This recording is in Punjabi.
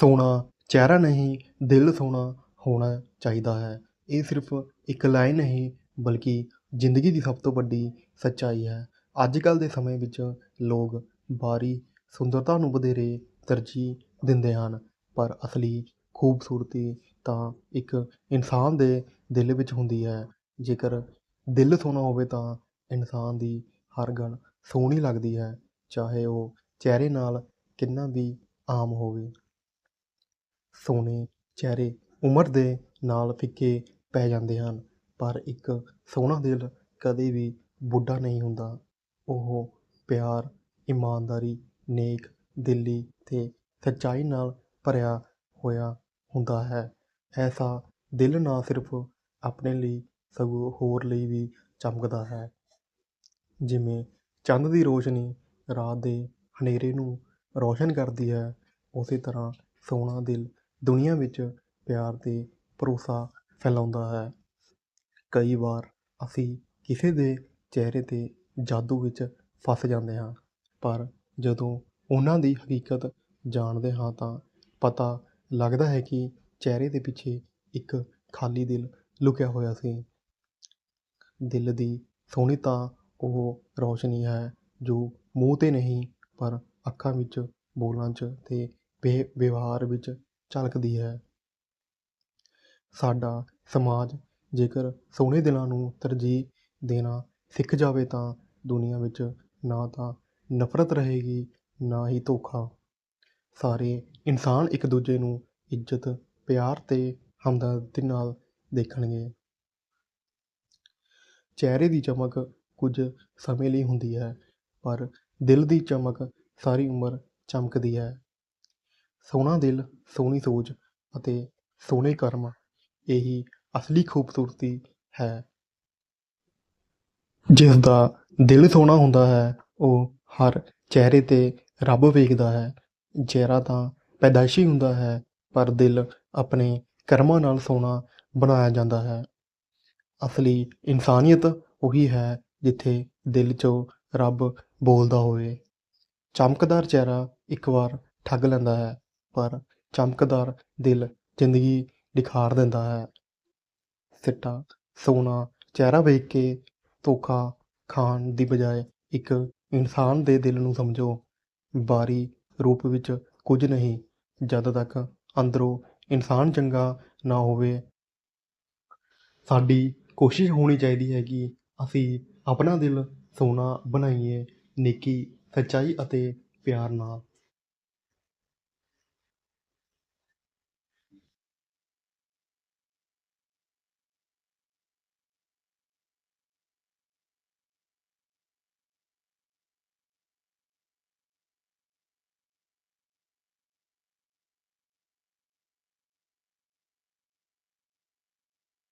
ਸੋਹਣਾ ਚਿਹਰਾ ਨਹੀਂ, ਦਿਲ ਸੋਹਣਾ ਹੋਣਾ ਚਾਹੀਦਾ ਹੈ। ਇਹ ਸਿਰਫ ਇੱਕ ਲਾਈਨ ਨਹੀਂ, ਬਲਕਿ ਜ਼ਿੰਦਗੀ ਦੀ ਸਭ ਤੋਂ ਵੱਡੀ ਸੱਚਾਈ ਹੈ। ਅੱਜ ਕੱਲ੍ਹ ਦੇ ਸਮੇਂ ਵਿੱਚ ਲੋਕ ਬਾਹਰੀ ਸੁੰਦਰਤਾ ਨੂੰ ਵਧੇਰੇ ਤਰਜੀਹ ਦਿੰਦੇ ਹਨ, ਪਰ ਅਸਲੀ ਖੂਬਸੂਰਤੀ ਤਾਂ ਇੱਕ ਇਨਸਾਨ ਦੇ ਦਿਲ ਵਿੱਚ ਹੁੰਦੀ ਹੈ। ਜੇਕਰ ਦਿਲ ਸੋਹਣਾ ਹੋਵੇ ਤਾਂ ਇਨਸਾਨ ਦੀ ਹਰ ਗੱਲ ਸੋਹਣੀ ਲੱਗਦੀ ਹੈ, ਚਾਹੇ ਉਹ ਚਿਹਰੇ ਨਾਲ ਕਿੰਨਾ ਵੀ ਆਮ ਹੋਵੇ। ਸੋਹਣੇ ਚਿਹਰੇ ਉਮਰ ਦੇ ਨਾਲ ਫਿੱਕੇ ਪੈ ਜਾਂਦੇ ਹਨ, ਪਰ ਇੱਕ ਸੋਹਣਾ ਦਿਲ ਕਦੇ ਵੀ ਬੁੱਢਾ ਨਹੀਂ ਹੁੰਦਾ। ਉਹ ਪਿਆਰ, ਇਮਾਨਦਾਰੀ, ਨੇਕ, ਦਿਲੀ ਅਤੇ ਸੱਚਾਈ ਨਾਲ ਭਰਿਆ ਹੋਇਆ ਹੁੰਦਾ ਹੈ। ਐਸਾ ਦਿਲ ਨਾ ਸਿਰਫ ਆਪਣੇ ਲਈ, ਸਗੋਂ ਹੋਰ ਲਈ ਵੀ ਚਮਕਦਾ ਹੈ। ਜਿਵੇਂ ਚੰਦ ਦੀ ਰੋਸ਼ਨੀ ਰਾਤ ਦੇ ਹਨੇਰੇ ਨੂੰ ਰੌਸ਼ਨ ਕਰਦੀ ਹੈ, ਉਸੇ ਤਰ੍ਹਾਂ ਸੋਹਣਾ ਦਿਲ ਦੁਨੀਆ ਵਿੱਚ ਪਿਆਰ ਅਤੇ ਭਰੋਸਾ ਫੈਲਾਉਂਦਾ ਹੈ। ਕਈ ਵਾਰ ਅਸੀਂ ਕਿਸੇ ਦੇ ਚਿਹਰੇ 'ਤੇ ਜਾਦੂ ਵਿੱਚ ਫਸ ਜਾਂਦੇ ਹਾਂ, ਪਰ ਜਦੋਂ ਉਹਨਾਂ ਦੀ ਹਕੀਕਤ ਜਾਣਦੇ ਹਾਂ ਤਾਂ ਪਤਾ ਲੱਗਦਾ ਹੈ ਕਿ ਚਿਹਰੇ ਦੇ ਪਿੱਛੇ ਇੱਕ ਖਾਲੀ ਦਿਲ ਲੁਕਿਆ ਹੋਇਆ ਸੀ। ਦਿਲ ਦੀ ਸੋਹਣੀ ਤਾਂ ਉਹ ਰੌਸ਼ਨੀ ਹੈ ਜੋ ਮੂੰਹ 'ਤੇ ਨਹੀਂ, ਪਰ ਅੱਖਾਂ ਵਿੱਚ, ਬੋਲਾਂ 'ਚ ਅਤੇ ਵਿਵਹਾਰ ਵਿੱਚ ਝਲਕਦੀ ਹੈ। ਸਾਡਾ ਸਮਾਜ ਜੇਕਰ ਸੋਹਣੇ ਦਿਲਾਂ ਨੂੰ ਤਰਜੀਹ ਦੇਣਾ ਸਿੱਖ ਜਾਵੇ ਤਾਂ ਦੁਨੀਆ ਵਿੱਚ ਨਾ ਤਾਂ ਨਫ਼ਰਤ ਰਹੇਗੀ, ਨਾ ਹੀ ਧੋਖਾ। ਸਾਰੇ ਇਨਸਾਨ ਇੱਕ ਦੂਜੇ ਨੂੰ ਇੱਜ਼ਤ, ਪਿਆਰ ਅਤੇ ਹਮਦਰਦੀ ਨਾਲ ਦੇਖਣਗੇ। ਚਿਹਰੇ ਦੀ ਚਮਕ ਕੁਝ ਸਮੇਂ ਲਈ ਹੁੰਦੀ ਹੈ, ਪਰ ਦਿਲ ਦੀ ਚਮਕ ਸਾਰੀ ਉਮਰ ਚਮਕਦੀ ਹੈ। ਸੋਹਣਾ ਦਿਲ, ਸੋਹਣੀ ਸੋਚ ਅਤੇ ਸੋਹਣੇ ਕਰਮ ਇਹੀ ਅਸਲੀ ਖੂਬਸੂਰਤੀ ਹੈ। ਜਿਸ ਦਾ ਦਿਲ ਸੋਹਣਾ ਹੁੰਦਾ ਹੈ, ਉਹ ਹਰ ਚਿਹਰੇ 'ਤੇ ਰੱਬ ਵੇਖਦਾ ਹੈ। ਚਿਹਰਾ ਤਾਂ ਪੈਦਾਇਸ਼ੀ ਹੁੰਦਾ ਹੈ, ਪਰ ਦਿਲ ਆਪਣੇ ਕਰਮਾਂ ਨਾਲ ਸੋਹਣਾ ਬਣਾਇਆ ਜਾਂਦਾ ਹੈ। ਅਸਲੀ ਇਨਸਾਨੀਅਤ ਉਹੀ ਹੈ ਜਿੱਥੇ ਦਿਲ 'ਚੋਂ ਰੱਬ ਬੋਲਦਾ ਹੋਵੇ। ਚਮਕਦਾਰ ਚਿਹਰਾ ਇੱਕ ਵਾਰ ਠੱਗ ਲੈਂਦਾ ਹੈ। ਪਰ ਚਮਕਦਾਰ ਦਿਲ ਜ਼ਿੰਦਗੀ ਨਿਖਾਰ ਦਿੰਦਾ ਹੈ। ਸਿੱਟਾ ਸੋਹਣਾ ਚਿਹਰਾ ਵੇਖ ਕੇ ਧੋਖਾ ਖਾਣ ਦੀ ਬਜਾਏ ਇੱਕ ਇਨਸਾਨ ਦੇ ਦਿਲ ਨੂੰ ਸਮਝੋ। ਬਾਹਰੀ ਰੂਪ ਵਿੱਚ ਕੁਝ ਨਹੀਂ, ਜਦ ਤੱਕ ਅੰਦਰੋਂ ਇਨਸਾਨ ਚੰਗਾ ਨਾ ਹੋਵੇ। ਸਾਡੀ ਕੋਸ਼ਿਸ਼ ਹੋਣੀ ਚਾਹੀਦੀ ਹੈ ਕਿ ਅਸੀਂ ਆਪਣਾ ਦਿਲ ਸੋਹਣਾ ਬਣਾਈਏ, ਨੇਕੀ, ਸੱਚਾਈ ਅਤੇ ਪਿਆਰ ਨਾਲ।